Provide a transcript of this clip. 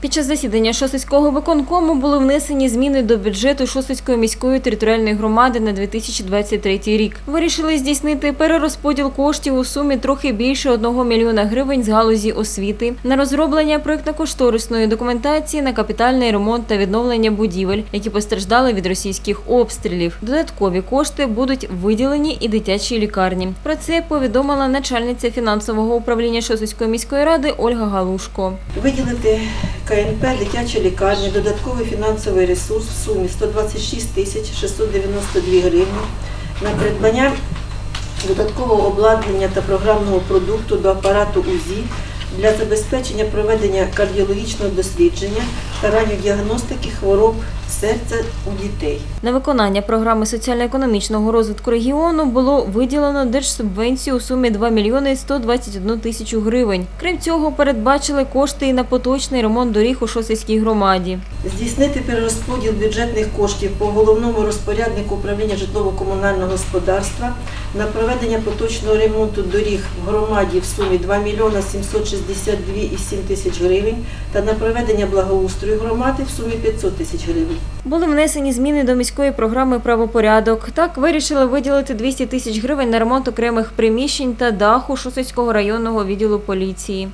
Під час засідання Шосицького виконкому були внесені зміни до бюджету Шосицької міської територіальної громади на 2023 рік. Вирішили здійснити перерозподіл коштів у сумі трохи більше 1 мільйона гривень з галузі освіти на розроблення проєктно-кошторисної документації на капітальний ремонт та відновлення будівель, які постраждали від російських обстрілів. Додаткові кошти будуть виділені і дитячій лікарні. Про це повідомила начальниця фінансового управління Шосицької міської ради Ольга Галушко. Виділити КНП дитяча лікарні додатковий фінансовий ресурс в сумі 126 тисяч 692 гривні на придбання додаткового обладнання та програмного продукту до апарату УЗІ для забезпечення проведення кардіологічного дослідження та ранньодіагностики хвороб серця у дітей. На виконання програми соціально-економічного розвитку регіону було виділено держсубвенцію у сумі 2 мільйони 121 тисячу гривень. Крім цього, передбачили кошти і на поточний ремонт доріг у Шосицькій громаді. Здійснити перерозподіл бюджетних коштів по головному розпоряднику управління житлово-комунального господарства на проведення поточного ремонту доріг в громаді в сумі 2 мільйона 762,7 тисяч гривень та на проведення благоустрою громади в сумі 500 тисяч гривень. Були внесені зміни до міської програми правопорядок. Так вирішили виділити 200 тисяч гривень на ремонт окремих приміщень та даху Шосицького районного відділу поліції.